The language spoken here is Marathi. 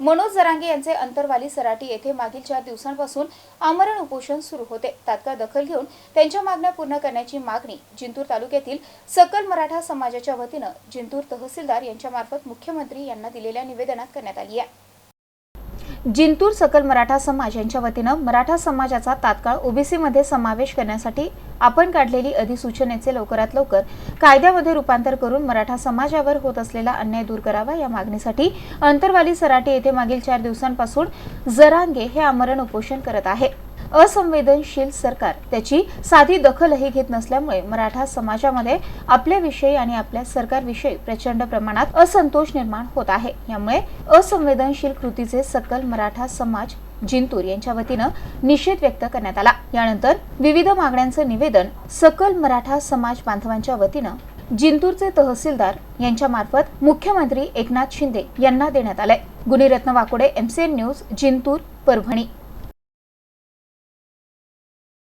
मनोज जरांगे यांचे अंतरवाली सराटी येथे मागील चार दिवसांपासून आमरण उपोषण सुरू होते. तात्काळ दखल घेऊन त्यांच्या मागण्या पूर्ण करण्याची मागणी जिंतूर तालुक्यातील सकल मराठा समाजाच्या वतीनं जिंतूर तहसीलदार यांच्या मार्फत मुख्यमंत्री यांना दिलेल्या निवेदनात करण्यात आली आहे. जिंतूर सकल मराठा समाज यांच्या वतीनं मराठा समाजाचा तात्काळ ओबीसीमध्ये समावेश करण्यासाठी आपण काढलेली अधिसूचनेचे लवकरात लवकर कायद्यामध्ये रूपांतर करून मराठा समाजावर होत असलेला अन्याय दूर करावा या मागणीसाठी अंतरवाली सराटी येथे मागील चार दिवसांपासून जरांगे हे आमरण उपोषण करत आहे. असंवेदनशील सरकार. त्याची साधी दखलही घेत नसल्यामुळे मराठा समाजामध्ये आपल्याविषयी आणि आपल्या सरकारविषयी प्रचंड प्रमाणात असंतोष निर्माण होत आहे. यामुळे असंवेदनशील कृतीचे सकल मराठा समाज जिंतूर यांच्या वतीनं निषेध व्यक्त करण्यात आला. यानंतर विविध मागण्यांचं निवेदन सकल मराठा समाज बांधवांच्या वतीनं जिंतूरचे तहसीलदार यांच्या मार्फत मुख्यमंत्री एकनाथ शिंदे यांना देण्यात आलंय. Guniratna Wakode MCN news Jintur Parbhani.